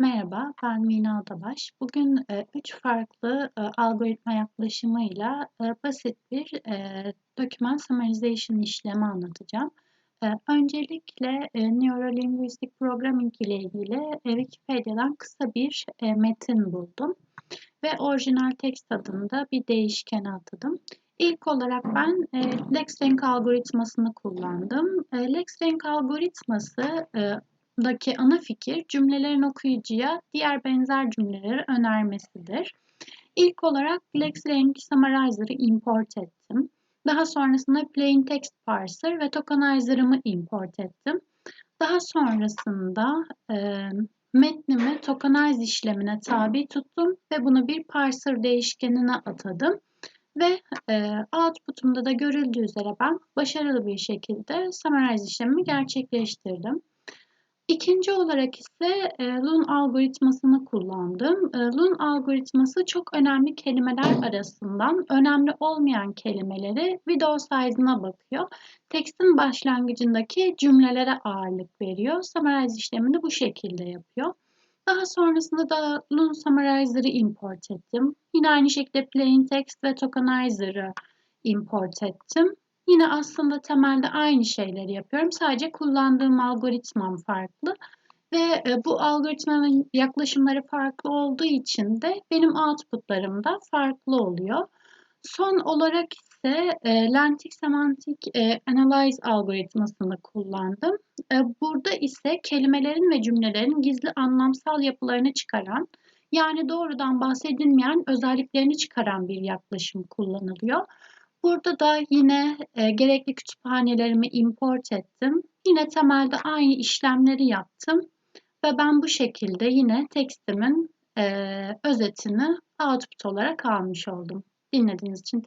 Merhaba, ben Mina Adabaş. Bugün e, üç farklı e, algoritma yaklaşımıyla e, basit bir e, doküman summarization işlemi anlatacağım. E, öncelikle e, Neurolinguistic Programming ile ilgili e, Wikipedia'dan kısa bir e, metin buldum ve orijinal text adında bir değişkene atadım. İlk olarak ben e, LexRank algoritmasını kullandım. E, LexRank algoritması e, daki ana fikir cümlelerin okuyucuya diğer benzer cümleleri önermesidir. İlk olarak LexRank Summarizer'ı import ettim. Daha sonrasında Plain Text Parser ve Tokenizer'ımı import ettim. Daha sonrasında e, metnimi tokenize işlemine tabi tuttum ve bunu bir parser değişkenine atadım. Ve e, output'umda da görüldüğü üzere ben başarılı bir şekilde summarize işlemimi gerçekleştirdim. İkinci olarak ise e, Loon algoritmasını kullandım. E, Loon algoritması çok önemli kelimeler arasından önemli olmayan kelimeleri video size'ına bakıyor. Tekstin başlangıcındaki cümlelere ağırlık veriyor. Summarize işlemini bu şekilde yapıyor. Daha sonrasında da Loon Summarizer'ı import ettim. Yine aynı şekilde Plain Text ve Tokenizer'ı import ettim. Yine aslında temelde aynı şeyleri yapıyorum. Sadece kullandığım algoritmam farklı. Ve e, bu algoritmanın yaklaşımları farklı olduğu için de benim outputlarım da farklı oluyor. Son olarak ise e, Lentic Semantic e, Analyze algoritmasını kullandım. Burada ise kelimelerin ve cümlelerin gizli anlamsal yapılarını çıkaran, yani doğrudan bahsedilmeyen özelliklerini çıkaran bir yaklaşım kullanılıyor. Burada da yine e, gerekli kütüphanelerimi import ettim. Yine temelde aynı işlemleri yaptım. Ve ben bu şekilde yine tekstimin e, özetini output olarak almış oldum. Dinlediğiniz için